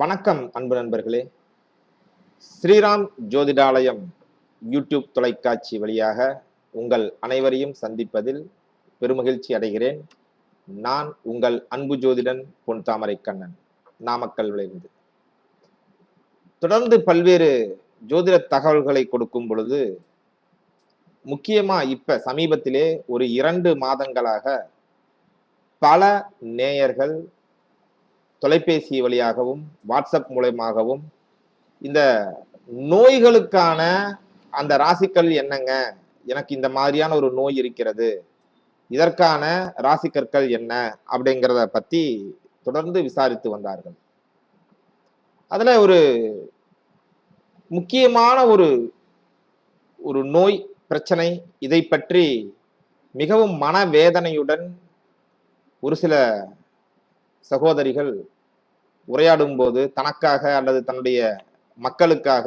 வணக்கம் அன்பு நண்பர்களே. ஸ்ரீராம் ஜோதிடாலயம் யூடியூப் தொலைக்காட்சி வழியாக உங்கள் அனைவரையும் சந்திப்பதில் பெருமகிழ்ச்சி அடைகிறேன். நான் உங்கள் அன்பு ஜோதிடன் பொன் தாமரை கண்ணன். நாமக்கல் விளைந்து தொடர்ந்து பல்வேறு ஜோதிட தகவல்களை கொடுக்கும் பொழுது முக்கியமா இப்ப சமீபத்திலே ஒரு இரண்டு மாதங்களாக பல நேயர்கள் தொலைபேசி வழியாகவும் வாட்ஸ்அப் மூலயமாகவும் இந்த நோய்களுக்கான அந்த ராசிக்கல் என்னங்க? எனக்கு இந்த மாதிரியான ஒரு நோய் இருக்கிறது. இதற்கான ராசிக்கற்கள் என்ன? அப்படிங்கிறத பத்தி தொடர்ந்து விசாரித்து வந்தார்கள். அதில் ஒரு முக்கியமான ஒரு ஒரு நோய் பிரச்சனை இதை பற்றி மிகவும் மனவேதனையுடன் ஒரு சில சகோதரிகள் உரையாடும் போது தனக்காக அல்லது தன்னுடைய மக்களுக்காக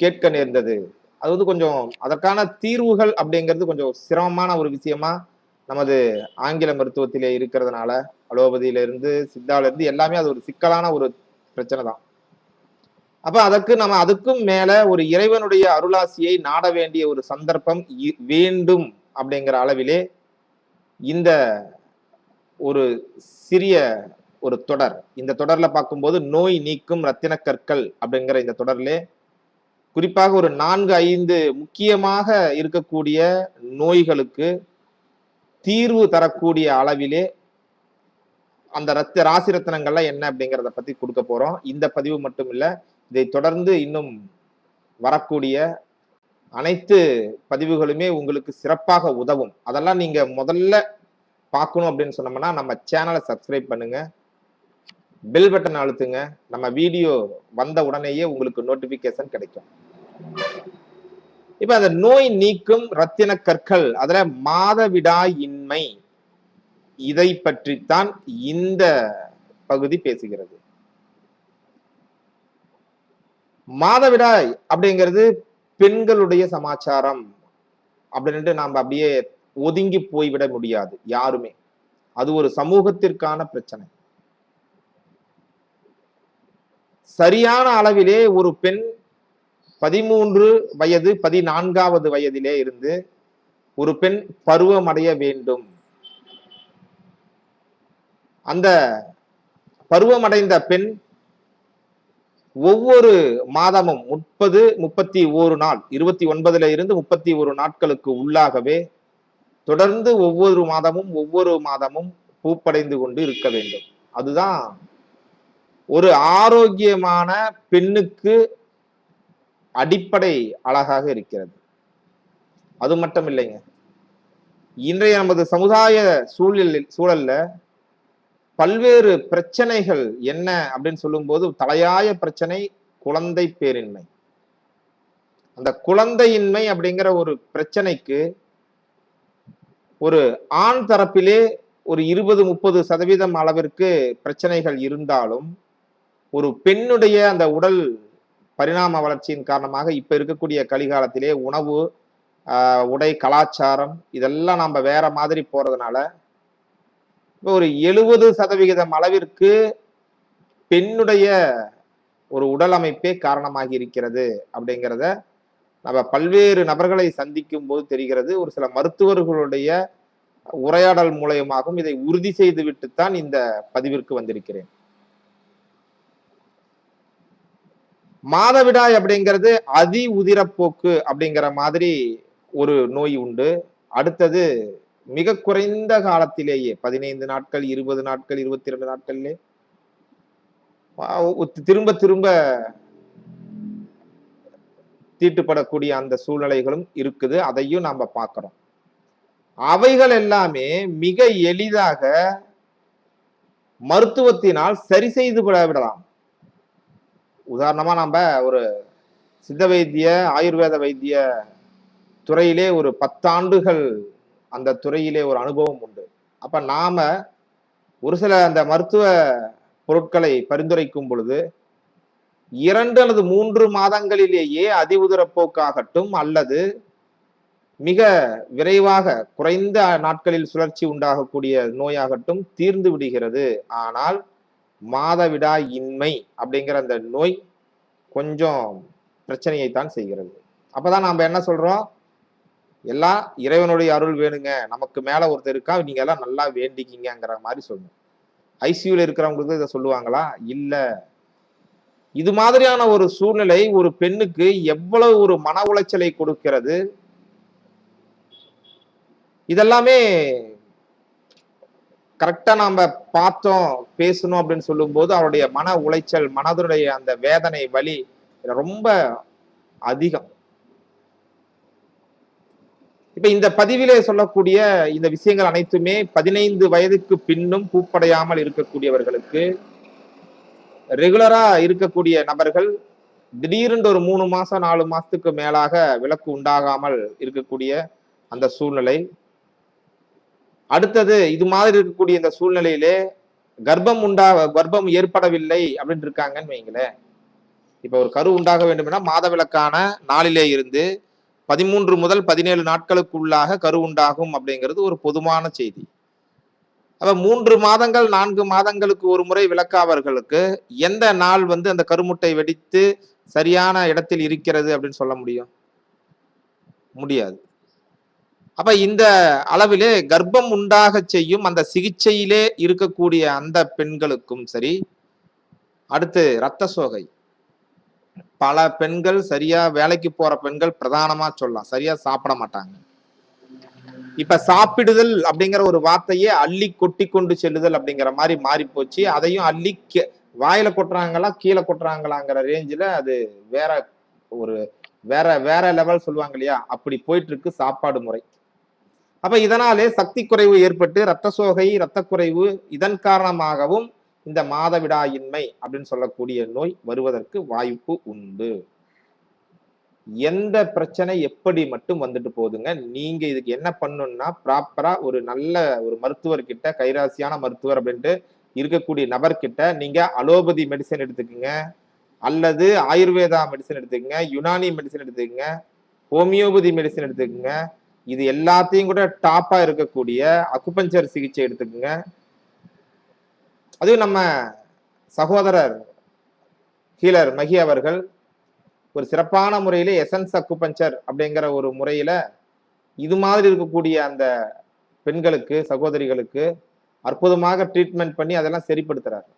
கேட்க நேர்ந்தது. அது வந்து கொஞ்சம் அதற்கான தீர்வுகள் அப்படிங்கிறது கொஞ்சம் சிரமமான ஒரு விஷயமா நமது ஆங்கில மருத்துவத்திலே இருக்கிறதுனால அலோபதியில இருந்து சித்தால இருந்து எல்லாமே அது ஒரு சிக்கலான ஒரு பிரச்சனை தான். அப்ப அதற்கு நம்ம அதுக்கும் மேல ஒரு இறைவனுடைய அருளாசியை நாட வேண்டிய ஒரு சந்தர்ப்பம் இ- வேண்டும் அப்படிங்கிற அளவிலே இந்த ஒரு சிறிய ஒரு தொடர். இந்த தொடர்ல பார்க்கும்போது நோய் நீக்கும் ரத்தின கற்கள் அப்படிங்கிற இந்த தொடர்லே குறிப்பாக ஒரு நான்கு ஐந்து முக்கியமாக இருக்கக்கூடிய நோய்களுக்கு தீர்வு தரக்கூடிய அளவிலே அந்த ரத்த ராசி ரத்தனங்கள்லாம் என்ன அப்படிங்கிறத பத்தி கொடுக்க போறோம். இந்த பதிவு மட்டும் இல்ல இதை தொடர்ந்து இன்னும் வரக்கூடிய அனைத்து பதிவுகளுமே உங்களுக்கு சிறப்பாக உதவும். அதெல்லாம் நீங்க முதல்ல பார்க்கணும் அப்படின்னு சொன்னோம்னா நம்ம சேனலை சப்ஸ்கிரைப் பண்ணுங்க. பெல் பட்டன் அழுத்துங்க. நம்ம வீடியோ வந்த உடனேயே உங்களுக்கு நோட்டிபிகேஷன் கிடைக்கும். இப்ப அந்த நோய் நீக்கும் ரத்தின கற்கள் அதுல மாதவிடாயின்மை இதை பற்றித்தான் இந்த பகுதி பேசுகிறது. மாதவிடாய் அப்படிங்கிறது பெண்களுடைய சமாச்சாரம் அப்படின்ட்டு நாம அப்படியே ஒதுங்கி போய்விட முடியாது யாருமே. அது ஒரு சமூகத்திற்கான பிரச்சனை. சரியான அளவிலே ஒரு பெண் பதிமூன்று வயது பதினான்காவது வயதிலே இருந்து ஒரு பெண் பருவமடைய வேண்டும். அந்த பருவமடைந்த பெண் ஒவ்வொரு மாதமும் முப்பது முப்பத்தி ஓரு நாள் இருபத்தி ஒன்பதுல இருந்து முப்பத்தி ஒரு நாட்களுக்கு உள்ளாகவே தொடர்ந்து ஒவ்வொரு மாதமும் ஒவ்வொரு மாதமும் பூப்படைந்து கொண்டு இருக்க வேண்டும். அதுதான் ஒரு ஆரோக்கியமான பெண்ணுக்கு அடிப்படை அழகாக இருக்கிறது. அது மட்டும் இல்லைங்க. இன்றைய நமது சமுதாய சூழலில் சூழல்ல பல்வேறு பிரச்சனைகள் என்ன அப்படின்னு சொல்லும்போது தலையாய பிரச்சனை குழந்தை பேரின்மை. அந்த குழந்தையின்மை அப்படிங்கிற ஒரு பிரச்சனைக்கு ஒரு ஆண் தரப்பிலே ஒரு இருபது முப்பது சதவீதம் அளவிற்கு பிரச்சனைகள் இருந்தாலும் ஒரு பெண்ணுடைய அந்த உடல் பரிணாம வளர்ச்சியின் காரணமாக இப்ப இருக்கக்கூடிய கலிகாலத்திலே உணவு உடை கலாச்சாரம் இதெல்லாம் நம்ம வேற மாதிரி போறதுனால இப்போ ஒரு எழுபது சதவிகிதம் அளவிற்கு பெண்ணுடைய ஒரு உடல் அமைப்பே காரணமாகி இருக்கிறது அப்படிங்கிறத நம்ம பல்வேறு நபர்களை சந்திக்கும் போது தெரிகிறது. ஒரு சில மருத்துவர்களுடைய உரையாடல் மூலயமாகவும் இதை உறுதி செய்து விட்டுத்தான் இந்த பதிவிற்கு வந்திருக்கிறேன். மாதவிடாய் அப்படிங்கிறது அதி உதிரப்போக்கு அப்படிங்கிற மாதிரி ஒரு நோய் உண்டு. அடுத்தது மிக குறைந்த காலத்திலேயே பதினைந்து நாட்கள் இருபது நாட்கள் இருபத்தி இரண்டு நாட்கள்லே திரும்ப திரும்ப தீட்டுப்படக்கூடிய அந்த சூழ்நிலைகளும் இருக்குது. அதையும் நாம் பார்க்குறோம். அவைகள் எல்லாமே மிக எளிதாக மருத்துவத்தினால் சரி செய்து விட விடலாம். உதாரணமாக நம்ம ஒரு சித்த வைத்திய ஆயுர்வேத வைத்திய துறையிலே ஒரு பத்தாண்டுகள் அந்த துறையிலே ஒரு அனுபவம் உண்டு. அப்போ நாம ஒரு சில அந்த மருத்துவ பொருட்களை பரிந்துரைக்கும் பொழுது இரண்டு அல்லது மூன்று மாதங்களிலேயே அதிபுதரப்போக்காகட்டும் அல்லது மிக விரைவாக குறைந்த நாட்களில் சுழற்சி உண்டாகக்கூடிய நோயாகட்டும் தீர்ந்து விடுகிறது. ஆனால் மாதவிடா இன்மை அப்படிங்கிற அந்த நோய் கொஞ்சம் பிரச்சனையை தான் செய்கிறது. அப்பதான் நாம என்ன சொல்றோம்? எல்லாம் இறைவனுடைய அருள் வேணுங்க. நமக்கு மேல ஒருத்தர் இருக்கா? நீங்க எல்லாம் நல்லா வேண்டிக்கிங்கிற மாதிரி சொல்லணும் ஐசியூல இருக்கிறவங்களுக்கு இதை சொல்லுவாங்களா? இல்ல. இது மாதிரியான ஒரு சூழ்நிலை ஒரு பெண்ணுக்கு எவ்வளவு ஒரு மன உளைச்சலை கொடுக்கிறது? இதெல்லாமே கரெக்டா நாம பார்த்தோம் பேசணும் அப்படின்னு சொல்லும்போது அவருடைய மன உளைச்சல் மனதுடைய அந்த வேதனை வலி ரொம்ப அதிகம். இப்ப இந்த பதிவிலே சொல்லக்கூடிய இந்த விஷயங்கள் அனைத்துமே பதினைந்து வயதுக்கு பின்னும் பூப்படையாமல் இருக்கக்கூடியவர்களுக்கு ரெகுலரா இருக்கக்கூடிய நபர்கள் திடீரென்று ஒரு மூணு மாசம் நாலு மாசத்துக்கு மேலாக விலக்கு உண்டாகாமல் இருக்கக்கூடிய அந்த சூழ்நிலை அடுத்தது இது மாதிரி இருக்கக்கூடிய இந்த சூழ்நிலையிலே கர்ப்பம் உண்டா கர்ப்பம் ஏற்படவில்லை அப்படின்னு இருக்காங்கன்னு வைங்களேன். இப்போ ஒரு கரு உண்டாக வேண்டும்னா மாதவிலக்கான நாளிலே இருந்து பதிமூன்று முதல் பதினேழு நாட்களுக்குள்ளாக கரு உண்டாகும் அப்படிங்கிறது ஒரு பொதுவான செய்தி. அப்போ மூன்று மாதங்கள் நான்கு மாதங்களுக்கு ஒரு முறை விளக்காவர்களுக்கு எந்த நாள் வந்து அந்த கருமுட்டை வெடித்து சரியான இடத்தில் இருக்கிறது அப்படின்னு சொல்ல முடியும்? முடியாது. அப்ப இந்த அளவிலே கர்ப்பம் உண்டாக செய்யும் அந்த சிகிச்சையிலே இருக்கக்கூடிய அந்த பெண்களுக்கும் சரி அடுத்து இரத்த சோகை. பல பெண்கள் சரியா வேலைக்கு போற பெண்கள் பிரதானமா சொல்லலாம். சரியா சாப்பிட மாட்டாங்க. இப்ப சாப்பிடுதல் அப்படிங்கிற ஒரு வார்த்தையே அள்ளி கொட்டி கொண்டு செல்லுதல் அப்படிங்கிற மாதிரி மாறி போச்சு. அதையும் அள்ளி கே- வாயில கொட்டுறாங்களா கீழே கொட்டுறாங்களாங்கிற ரேஞ்சில அது வேற ஒரு வேற வேற லெவல் சொல்லுவாங்க இல்லையா? அப்படி போயிட்டு இருக்கு சாப்பாடு முறை. அப்ப இதனாலே சக்தி குறைவு ஏற்பட்டு இரத்த சோகை இரத்த குறைவு இதன் காரணமாகவும் இந்த மாதவிடாயின்மை அப்படின்னு சொல்லக்கூடிய நோய் வருவதற்கு வாய்ப்பு உண்டு. எந்த பிரச்சனை எப்படி மட்டும் வந்துட்டு போகுதுங்க? நீங்க இதுக்கு என்ன பண்ணணும்னா ப்ராப்பரா ஒரு நல்ல ஒரு மருத்துவர்கிட்ட கைராசியான மருத்துவர் அப்படின்ட்டு இருக்கக்கூடிய நபர்கிட்ட நீங்க அலோபதி மெடிசன் எடுத்துக்கோங்க. அல்லது ஆயுர்வேதா மெடிசன் எடுத்துக்கோங்க யுனானி மெடிசன் எடுத்துக்கோங்க ஹோமியோபதி மெடிசன் எடுத்துக்கோங்க. இது எல்லாத்தையும் கூட டாப்பா இருக்கக்கூடிய அக்குபஞ்சர் சிகிச்சை எடுத்துக்கோங்க. அதுவும் நம்ம சகோதரர் ஹீலர் மகி அவர்கள் ஒரு சிறப்பான முறையில எசன்ஸ் அக்குபஞ்சர் அப்படிங்கிற ஒரு முறையில இது மாதிரி இருக்கக்கூடிய அந்த பெண்களுக்கு சகோதரிகளுக்கு அற்புதமாக ட்ரீட்மெண்ட் பண்ணி அதெல்லாம் சரிப்படுத்துறாரு.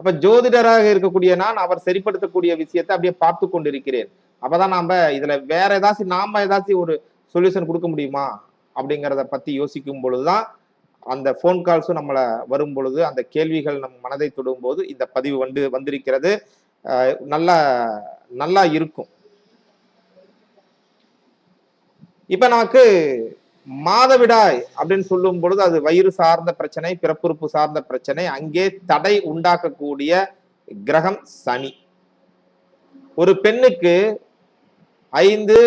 அப்ப ஜோதிடராக இருக்கக்கூடிய நான் அவர் சரிப்படுத்தக்கூடிய விஷயத்தை அப்படியே பார்த்து கொண்டிருக்கிறேன். அப்பதான் நாம இதுல வேற ஏதாச்சும் நாம ஏதாச்சும் ஒரு சொல்யூஷன் கொடுக்க முடியுமா? அப்படிங்கிறத பற்றி யோசிக்கும் பொழுதுதான் அந்த ஃபோன் கால்ஸும் நம்மளை வரும் பொழுது அந்த கேள்விகள் நம் மனதை தொடும் போது இந்த பதிவு வந்து வந்திருக்கிறது. நல்லா நல்லா இருக்கும். இப்போ நமக்கு மாதவிடாய் அப்படின்னு சொல்லும் பொழுது அது வயிறு சார்ந்த பிரச்சனை பிறப்புறுப்பு சார்ந்த பிரச்சனை அங்கே தடை உண்டாக்கக்கூடிய கிரகம் சனி. ஒரு பெண்ணுக்கு ஐந்து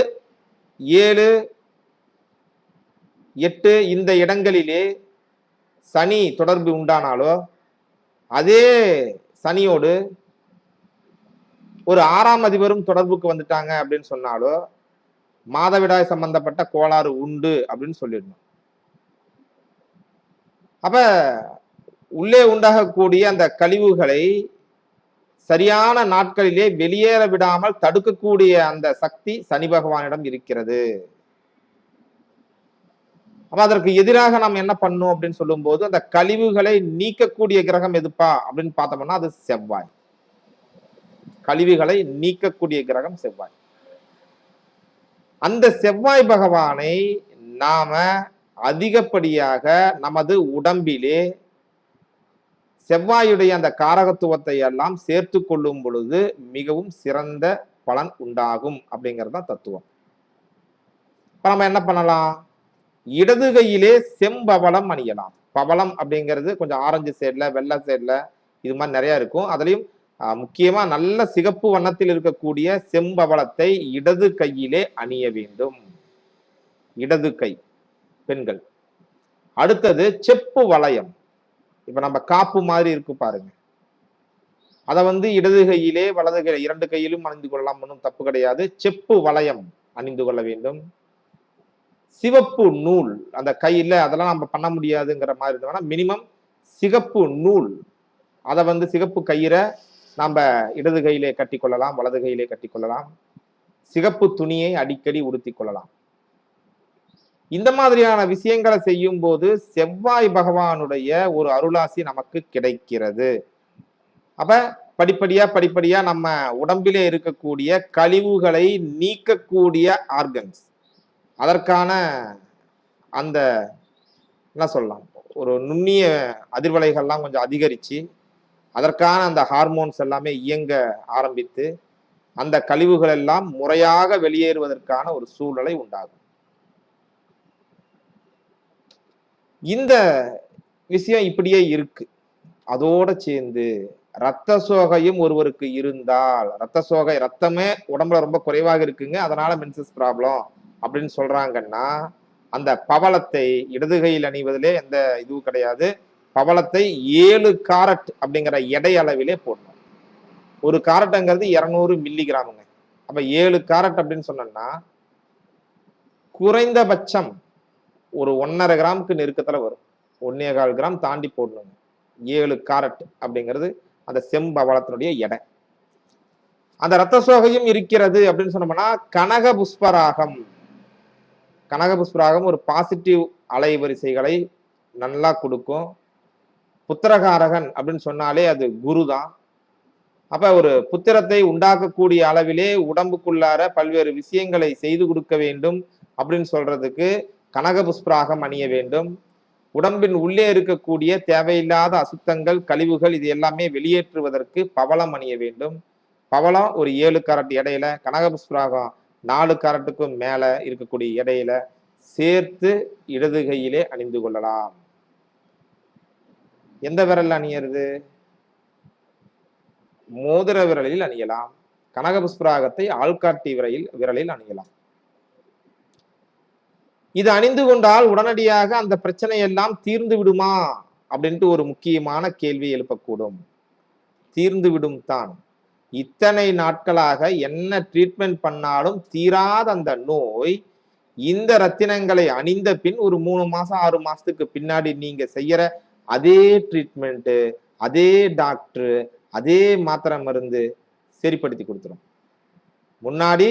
ஏழு எட்டு இந்த இடங்களிலே சனி தொடர்பு உண்டானாலோ அதே சனியோடு ஒரு ஆறாம் அதிபரும் தொடர்புக்கு வந்துட்டாங்க அப்படின்னு சொன்னாலோ மாதவிடாய் சம்பந்தப்பட்ட கோளாறு உண்டு அப்படின்னு சொல்லிடணும். அப்ப உள்ளே உண்டாகக்கூடிய அந்த கழிவுகளை சரியான நாட்களிலே வெளியேற விடாமல் தடுக்கக்கூடிய அந்த சக்தி சனி பகவானிடம் இருக்கிறது. அப்ப அதற்கு எதிராக நாம் என்ன பண்ணும் அப்படின்னு சொல்லும்போது அந்த கழிவுகளை நீக்கக்கூடிய கிரகம் எதுப்பா? அப்படின்னு பார்த்தோம்னா அது செவ்வாய். கழிவுகளை நீக்கக்கூடிய கிரகம் செவ்வாய். அந்த செவ்வாய் பகவானை நாம அதிகப்படியாக நமது உடம்பிலே செவ்வாயுடைய அந்த காரகத்துவத்தை எல்லாம் சேர்த்து கொள்ளும் பொழுது மிகவும் சிறந்த பலன் உண்டாகும் அப்படிங்கிறது தான் தத்துவம். இப்போ நம்ம என்ன பண்ணலாம்? இடது கையிலே செம்பவளம் அணியலாம். பவளம் அப்படிங்கிறது கொஞ்சம் ஆரஞ்சு சைடில் வெள்ளை சைடில் இது மாதிரி நிறைய இருக்கும். அதுலயும் முக்கியமாக முக்கியமா நல்ல சிகப்பு வண்ணத்தில் இருக்கக்கூடிய செம்பவளத்தை இடது கையிலே அணிய வேண்டும். இடது கை பெண்கள். அடுத்தது செப்பு வளையம். இப்ப நம்ம காப்பு மாதிரி இருக்கு பாருங்க. அதை வந்து இடது கையிலே வலது கை இரண்டு கையிலும் அணிந்து கொள்ளலாம். ஒன்றும் தப்பு கிடையாது. செப்பு வளையம் அணிந்து கொள்ள வேண்டும். சிவப்பு நூல் அந்த கையில் அதெல்லாம் நம்ம பண்ண முடியாதுங்கிற மாதிரி இருந்தோம்னா மினிமம் சிகப்பு நூல். அதை வந்து சிகப்பு கயிறை நம்ம இடது கையிலே கட்டி கொள்ளலாம் வலது கையிலே கட்டி கொள்ளலாம். சிகப்பு துணியை அடிக்கடி உடுத்தி கொள்ளலாம். இந்த மாதிரியான விஷயங்களை செய்யும் போது செவ்வாய் பகவானுடைய ஒரு அருளாசி நமக்கு கிடைக்கிறது. அப்ப படிப்படியா படிப்படியா நம்ம உடம்பிலே இருக்கக்கூடிய கழிவுகளை நீக்கக்கூடிய ஆர்கன்ஸ் அதற்கான அந்த என்ன சொல்லலாம் ஒரு நுண்ணிய அதிர்வலைகள்லாம் கொஞ்சம் அதிகரித்து அதற்கான அந்த ஹார்மோன்ஸ் எல்லாமே இயங்க ஆரம்பித்து அந்த கழிவுகள் எல்லாம் முறையாக வெளியேறுவதற்கான ஒரு சூழலை உண்டாகும். இந்த விஷயம் இப்படியே இருக்கு. அதோட சேர்ந்து ரத்த சோகையும் ஒருவருக்கு இருந்தால் ரத்த சோகை ரத்தமே உடம்புல ரொம்ப குறைவாக இருக்குங்க. அதனால மென்சஸ் ப்ராப்ளம் அப்படின்னு சொல்றாங்கன்னா அந்த பவளத்தை இடது கையில் அணிவதிலே எந்த இதுவும் கிடையாது. பவளத்தை ஏழு காரட் அப்படிங்கிற எடை அளவிலே போடணும். ஒரு காரட்டுங்கிறது இரநூறு மில்லி கிராமுங்க அப்ப ஏழு காரட் அப்படின்னு சொன்னோம்னா குறைந்தபட்சம் ஒரு ஒன்னரை கிராமுக்கு நெருக்கத்துல வரும். ஒன்னே கால் கிராம் தாண்டி போடணுங்க. ஏழு காரட் அப்படிங்கிறது அந்த செம்பவளத்தினுடைய எடை. அந்த ரத்த சோகையும் இருக்கிறது அப்படின்னு சொன்னோம்னா கனக புஷ்பராகம். கனகபுஷ்பராகம் ஒரு பாசிட்டிவ் அலைவரிசைகளை நல்லா கொடுக்கும். புத்திரகாரகன் அப்படின்னு சொன்னாலே அது குரு தான் அப்போ ஒரு புத்திரத்தை உண்டாக்கக்கூடிய அளவிலே உடம்புக்குள்ளார பல்வேறு விஷயங்களை செய்து கொடுக்க வேண்டும் அப்படின்னு சொல்றதுக்கு கனகபுஷ்பராகம் அணிய வேண்டும். உடம்பின் உள்ளே இருக்கக்கூடிய தேவையில்லாத அசுத்தங்கள் கழிவுகள் இது எல்லாமே வெளியேற்றுவதற்கு பவளம் அணிய வேண்டும். பவளம் ஒரு ஏழு கரட் இடையில கனகபுஷ்பராகம் நாலு கரட்டுக்கும் மேல இருக்கக்கூடிய இடையில சேர்த்து இடது கையிலே அணிந்து கொள்ளலாம். எந்த விரல் அணியறது? மோதிர விரலில் அணியலாம். கனகபுஷ்பராகத்தை ஆள்காட்டி விரையில் விரலில் அணியலாம். இது அணிந்து கொண்டால் உடனடியாக அந்த பிரச்சனை எல்லாம் தீர்ந்து விடுமா? அப்படின்ட்டு ஒரு முக்கியமான கேள்வி எழுப்பக்கூடும். தீர்ந்து விடும் தான். இத்தனை நாட்களாக என்ன ட்ரீட்மெண்ட் பண்ணாலும் தீராத அந்த நோய் இந்த ரத்தினங்களை அணிந்த பின் ஒரு மூணு மாசம் ஆறு மாசத்துக்கு பின்னாடி நீங்க செய்யற அதே ட்ரீட்மெண்ட்டு அதே டாக்டர் அதே மாத்திரை மருந்து சரிப்படுத்தி கொடுத்துரும். முன்னாடி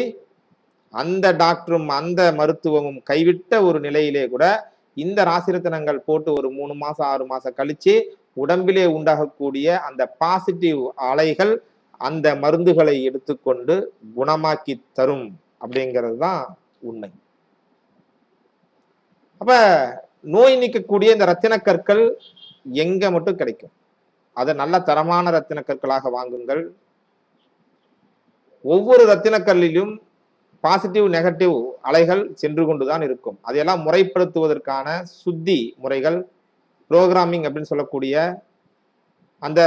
அந்த டாக்டரும் அந்த மருத்துவமும் கைவிட்ட ஒரு நிலையிலே கூட இந்த ராசிரத்தினங்கள் போட்டு ஒரு மூணு மாசம் ஆறு மாசம் கழிச்சு உடம்பிலே உண்டாகக்கூடிய அந்த பாசிட்டிவ் அலைகள் அந்த மருந்துகளை எடுத்துக்கொண்டு குணமாக்கி தரும் அப்படிங்கிறது தான் உண்மை. அப்ப நோய் நீக்கக்கூடிய இந்த ரத்தின கற்கள் எங்க மட்டும் கிடைக்கும்? அதை நல்ல தரமான ரத்தின கற்களாக வாங்குங்கள். ஒவ்வொரு ரத்தின கல்லிலும் பாசிட்டிவ் நெகட்டிவ் அலைகள் சென்று கொண்டுதான் இருக்கும். அதையெல்லாம் முறைப்படுத்துவதற்கான சுத்தி முறைகள் ப்ரோக்ராமிங் அப்படின்னு சொல்லக்கூடிய அந்த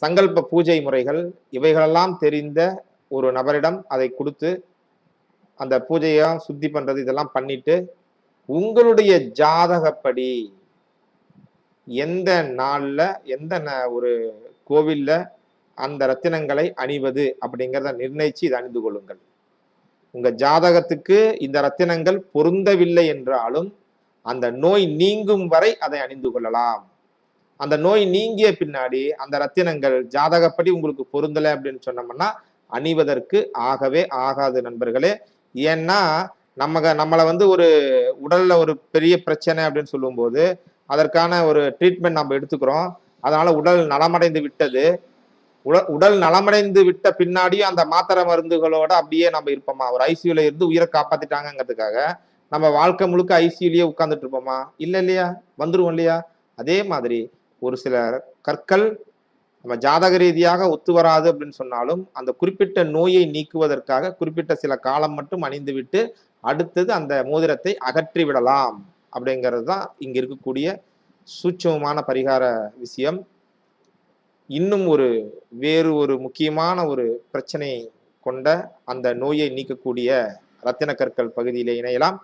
சங்கல்ப பூஜை முறைகள் இவைகளெல்லாம் தெரிந்த ஒரு நபரிடம் அதை கொடுத்து அந்த பூஜையை சுத்தி பண்றது இதெல்லாம் பண்ணிட்டு உங்களுடைய ஜாதகப்படி எந்த நாளில் எந்த ந- ஒரு கோவிலில் அந்த ரத்தினங்களை அணிவது அப்படிங்கிறத நிர்ணயித்து இதை அணிந்து கொள்ளுங்கள். உங்கள் ஜாதகத்துக்கு இந்த ரத்தினங்கள் பொருந்தவில்லை என்றாலும் அந்த நோய் நீங்கும் வரை அதை அணிந்து கொள்ளலாம். அந்த நோய் நீங்கிய பின்னாடி அந்த ரத்தினங்கள் ஜாதகப்படி உங்களுக்கு பொருந்தலை அப்படின்னு சொன்னோம்னா அணிவதற்கு ஆகவே ஆகாது நண்பர்களே. ஏன்னா நம்ம நம்மளை வந்து ஒரு உடல்ல ஒரு பெரிய பிரச்சனை அப்படின்னு சொல்லும்போது அதற்கான ஒரு ட்ரீட்மெண்ட் நம்ம எடுத்துக்கிறோம். அதனால உடல் நலமடைந்து விட்டது. உடல் உடல் நலமடைந்து விட்ட பின்னாடியும் அந்த மாத்திரை மருந்துகளோட அப்படியே நம்ம இருப்போமா? ஒரு ஐசியூல இருந்து உயிரை காப்பாத்திட்டாங்கிறதுக்காக நம்ம வாழ்க்கை முழுக்க ஐசியூலயே உட்காந்துட்டு இருப்போமா? இல்லை இல்லையா? வந்துருவோம் இல்லையா? அதே மாதிரி ஒரு சில கற்கள் நம்ம ஜாதக ரீதியாக ஒத்து வராது அப்படின்னு சொன்னாலும் அந்த குறிப்பிட்ட நோயை நீக்குவதற்காக குறிப்பிட்ட சில காலம் மட்டும் அணிந்துவிட்டு அடுத்தது அந்த மோதிரத்தை அகற்றி விடலாம் அப்படிங்கிறது தான் இங்க இருக்கக்கூடிய சூட்சமமான பரிகார விஷயம். இன்னும் ஒரு வேறு ஒரு முக்கியமான ஒரு பிரச்சனை கொண்ட அந்த நோயை நீக்கக்கூடிய ரத்தின கற்கள் பகுதியில் இணையலாம்.